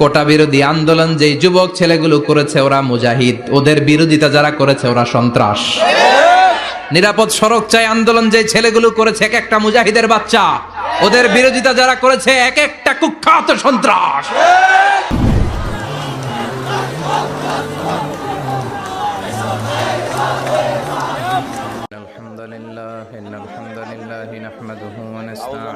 কোটা বিরোধী আন্দোলন যে যুবক ছেলেগুলো করেছে ওরা মুজাহিদ। ওদের বিরোধিতা যারা করেছে ওরা সন্ত্রাস। নিরাপদ সড়ক চাই আন্দোলন যে ছেলেগুলো করেছে এক একটা মুজাহিদের বাচ্চা। ওদের বিরোধিতা যারা করেছে এক একটা কুখ্যাত সন্ত্রাস। আলহামদুলিল্লাহ, ইন্নাল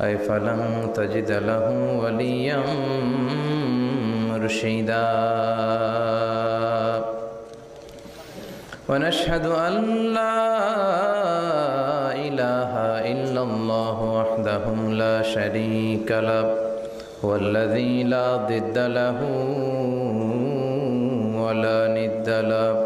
أي فلن تجد له وليا مرشدا. ونشهد أن لا إله إلا الله وحده لا شريك له والذي لا ضد له ولا ند له.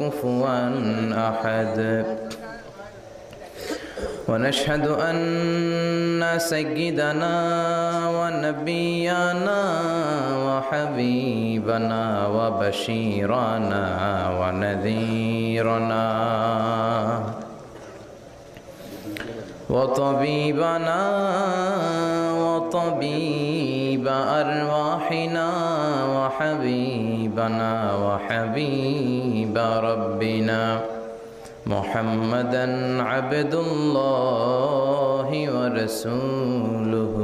كفوا أحد. ونشهد أن سيدنا ونبينا وحبيبنا وبشيرنا ونذيرنا وطبيبنا وطبيب أرواحنا وحبيبنا وحبيب ربنا محمدا عبد الله ورسوله.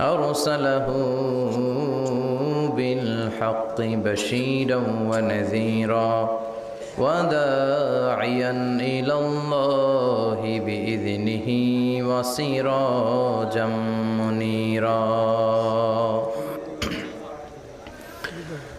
أرسله بالحق بشيرا ونذيرا وداعيا إلى الله بإذنه وسراجا منيرا.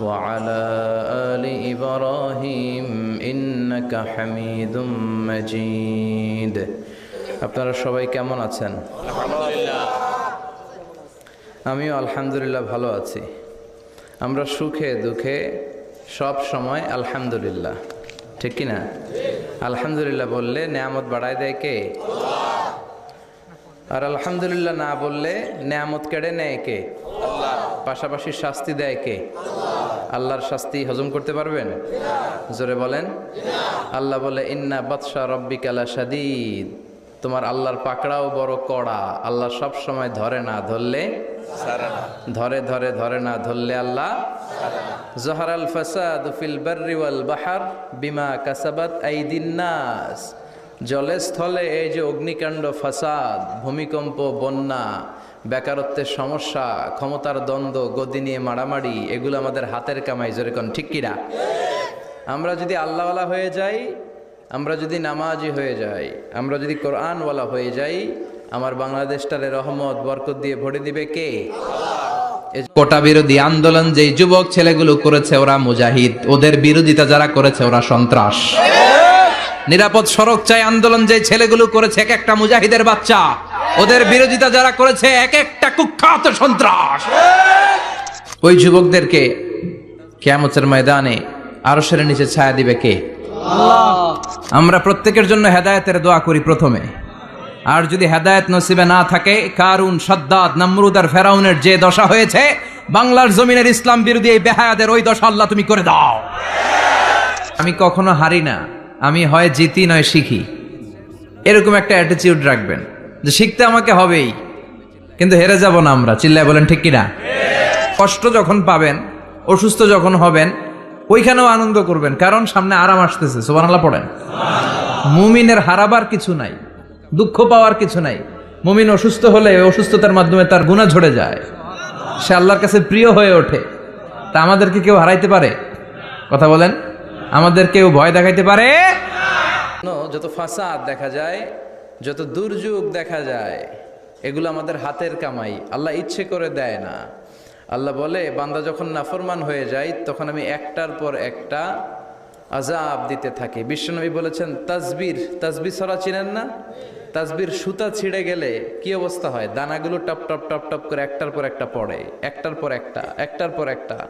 وعلى آل إبراهيم إنك حميد مجيد আপনারা সবাই কেমন আছেন আমিও আলহামদুলিল্লাহ ভালো আছি আমরা সুখে দুঃখে সব সময় আলহামদুলিল্লাহ ঠিক কি না আলহামদুলিল্লাহ বললে নেয়ামত বাড়ায় দেয় কে আর আলহামদুলিল্লাহ না বললে নেয়ামত কেড়ে নেয় কে পাশাপাশি শাস্তি দেয় কে আল্লাহর শাস্তি হজম করতে পারবেন? জোরে বলেন। আল্লাহ বলে ইন্না বাদশা রব্বিকালা সাদিদ তোমার আল্লাহর পাকড়াও বড় কড়া। আল্লাহ সব সময় ধরে না ধরলে? ধরে ধরে ধরে না ধরলে আল্লাহ? জহর আল ফাসাদ ফিল বাররি ওয়াল বাহার বিমা কাসাবাত আইদিন নাস। জলে স্থলে এই যে অগ্নিকাণ্ড ফাসাদ ভূমিকম্প বন্যা বেকারত্বের সমস্যা ক্ষমতার দ্বন্দ্ব গদি নিয়ে মারামারি এগুলো আমাদের হাতের কামাই যেরকম ঠিক কিনা? আমরা যদি আল্লাহওয়ালা হয়ে যাই আমরা যদি নামাজি হয়ে যাই আমরা যদি কোরআনওয়ালা হয়ে যাই আমার বাংলাদেশটারে রহমত বরকত দিয়ে ভরে দিবে কে? কোটা বিরোধী আন্দোলন যে যুবক ছেলেগুলো করেছে ওরা মুজাহিদ ওদের বিরোধিতা যারা করেছে ওরা সন্ত্রাস। নিরাপদ সড়ক চাই আন্দোলন যে ছেলেগুলো করেছে এক একটা মুজাহিদের বাচ্চা। ওদের বিরোধিতা যারা করেছে এক একটা কুখ্যাত সন্ত্রাস। ওই যুবকদেরকে কেয়ামতের ময়দানে আরশের নিচে ছায়া দিবে কে? আমরা প্রত্যেকের জন্য হেদায়েতের দোয়া করি প্রথমে। আর যদি হেদায়েত নসিবে না থাকে কারুন সাদ্দাত নমরুদ আর ফেরাউনের যে দশা হয়েছে বাংলার জমিনের ইসলাম বিরোধী এই বেহায়াদের ওই দশা আল্লাহ তুমি করে দাও। আমি কখনো হারি না আমি হয় জিতি নয় শিখি। এরকম একটা অ্যাটিটিউড রাখবেন। যে শিখতে আমাকে হবেই। কিন্তু হেরে যাব না আমরা। চিল্লায় বলেন, ঠিক কিনা? কষ্ট যখন পাবেন, অসুস্থ যখন হবেন, ওইখানেও আনন্দ করবেন। কারণ সামনে আরাম আসতেছে। সোবানাল্লাহ পড়েন। মুমিনের হারাবার কিছু নাই, দুঃখ পাওয়ার কিছু নাই। মুমিন অসুস্থ হলে অসুস্থতার মাধ্যমে তার গুণা ঝরে যায়। সে আল্লাহর কাছে প্রিয় হয়ে ওঠে। তা আমাদেরকে কেউ হারাইতে পারে? কথা বলেন। আমাদের কেউ ভয় দেখাইতে পারে? যত ফাসাদ দেখা যায় যত দুর্যোগ দেখা যায়, এগুলো আমাদের হাতের কামাই। আল্লাহ ইচ্ছে করে দেয় না। আল্লাহ বলে, বান্দা যখন নাফরমান হয়ে যায়, তখন আমি একটার পর একটা আজাব দিতে থাকি। বিশ্বনবী বলেছেন তাজবির তাজবির সরা চিনেন না? তাজবির সুতা ছিঁড়ে গেলে কি অবস্থা হয়? দানাগুলো টপ টপ টপ টপ করে একটার পর একটা পড়ে। একটার পর একটা, একটার পর একটা।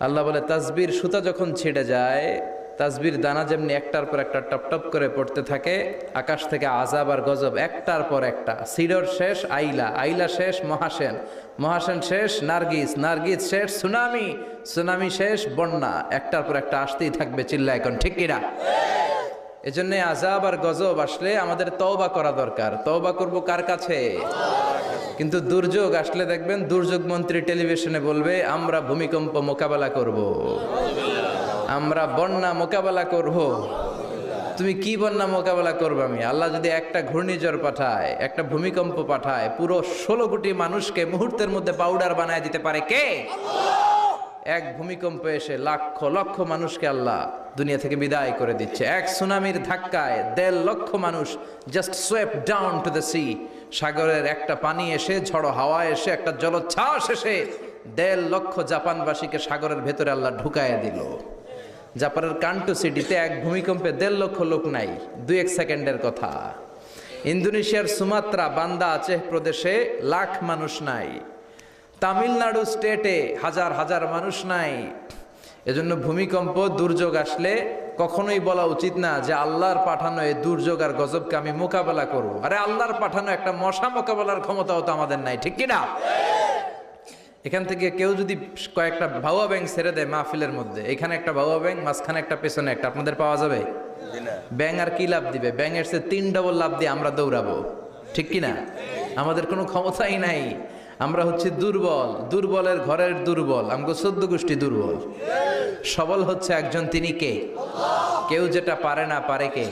আল্লাহ বলে তাজবির সুতা যখন ছিঁড়ে যায় তাজবির দানা যেমনি একটার পর একটা টপ টপ করে পড়তে থাকে, আকাশ থেকে আজাব আর গজব একটার পর একটা। সিডর শেষ, আইলা। আইলা শেষ, মহাসেন। মহাসেন শেষ, নার্গিস। নার্গিস শেষ, সুনামি। সুনামি শেষ, বন্যা। একটার পর একটা আসতেই থাকবে চিল্লা এখন ঠিক কিনা? এজন্য আজাব আর গজব আসলে আমাদের তওবা করা দরকার। তওবা করব কার কাছে? কিন্তু দুর্যোগ আসলে দেখবেন দুর্যোগ মন্ত্রী টেলিভিশনে বলবে, আমরা ভূমিকম্প মোকাবেলা করব। আমরা বন্যা মোকাবেলা করব। তুমি কি বন্যা মোকাবেলা করবে আমি? আল্লাহ যদি একটা ঘূর্ণিঝড় পাঠায়, একটা ভূমিকম্প পাঠায়, পুরো ষোলো কোটি মানুষকে মুহূর্তের মধ্যে পাউডার বানায় দিতে পারে কে? এক ভূমিকম্প এসে লক্ষ লক্ষ মানুষকে আল্লাহ দুনিয়া থেকে বিদায় করে দিচ্ছে। এক সুনামির ধাক্কায় দেড় লক্ষ মানুষ just swept down to the sea সাগরের একটা পানি এসে, ঝড়ো হাওয়া এসে, একটা জলোচ্ছ্বাস এসে দেড় লক্ষ জাপানবাসীকে সাগরের ভেতরে আল্লাহ ঢুকাইয়া দিল। জাপানের কান্টু সিটিতে এক ভূমিকম্পে দেড় লক্ষ লোক নাই, দুই এক সেকেন্ডের কথা। ইন্দোনেশিয়ার সুমাত্রা বান্দা আচেহ প্রদেশে লাখ মানুষ নাই, তামিলনাড়ু স্টেটে হাজার হাজার মানুষ নাই। এজন্য ভূমিকম্প, দুর্যোগ আসলে কখনোই বলা উচিত না যে আল্লাহর পাঠানো এই দুর্যোগ আর গজবকে আমি মোকাবেলা করব। আরে আল্লাহর পাঠানো একটা মশা মোকাবেলার ক্ষমতাও তো আমাদের নাই, ঠিক কিনা? এখান থেকে কেউ যদি কয়েকটা ভাওয়া ব্যাংক ছেড়ে দেয় মাহফিলের মধ্যে এখানে একটা ভাওয়া ব্যাংক মাঝখানে একটা পেছনে একটা আপনাদের পাওয়া যাবে? ব্যাং আর কি লাভ দিবে? ব্যাঙের সে তিন ডবল লাভ দিয়ে আমরা দৌড়াবো। ঠিক কি না আমাদের কোনো ক্ষমতাই নাই। আমরা হচ্ছে দুর্বল। দুর্বলের ঘরের দুর্বল। আমগো চোদ্দ গোষ্ঠী দুর্বল। সবল হচ্ছে একজন তিনি কে? কেউ যেটা পারে না পারে কে?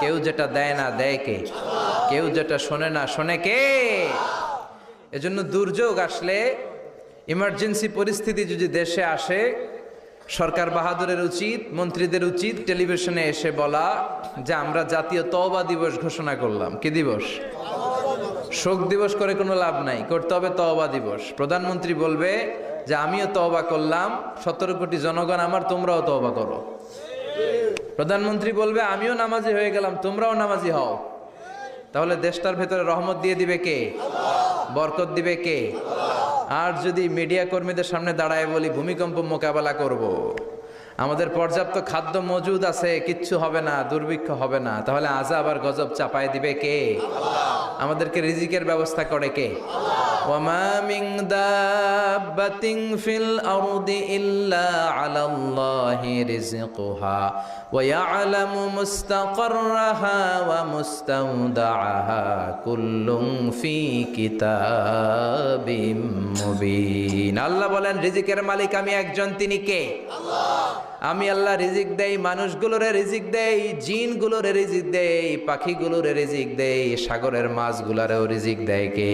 কেউ যেটা দেয় না দেয় কে? কেউ যেটা শোনে না শোনে কে? এজন্য দুর্যোগ আসলে ইমার্জেন্সি পরিস্থিতি যদি দেশে আসে, সরকার বাহাদুরের উচিত, মন্ত্রীদের উচিত টেলিভিশনে এসে বলা যে আমরা জাতীয় তওবা দিবস ঘোষণা করলাম। কি দিবস? শোক দিবস করে কোনো লাভ নাই, করতে হবে তওবা দিবস। প্রধানমন্ত্রী বলবে যে আমিও তওবা করলাম, সতেরো কোটি জনগণ আমার, তোমরাও তওবা করো। প্রধানমন্ত্রী বলবে, আমিও নামাজি হয়ে গেলাম, তোমরাও নামাজি হও। তাহলে দেশটার ভেতরে রহমত দিয়ে দিবে কে? বরকত দিবে কে? আর যদি মিডিয়া কর্মীদের সামনে দাঁড়ায় বলি ভূমিকম্প মোকাবেলা করব। আমাদের পর্যাপ্ত খাদ্য মজুদ আছে কিচ্ছু হবে না দুর্ভিক্ষ হবে না। তাহলে আজাব আর গজব চাপায় দিবে কে? আমাদেরকে রিজিকের ব্যবস্থা করে কে? وما من دابة في الأرض إلا على الله رزقها ويعلم مستقرها ومستودعها كل في كتاب مبين আল্লাহ বলেন রিজিকের মালিক আমি একজন তিনি কে আমি আল্লাহ রিজিক দেই মানুষগুলোরে রিজিক দেই জিনগুলোরে রিজিক দেই পাখিগুলোরে রিজিক দেই সাগরের মাছগুলারেও রিজিক দেয় কে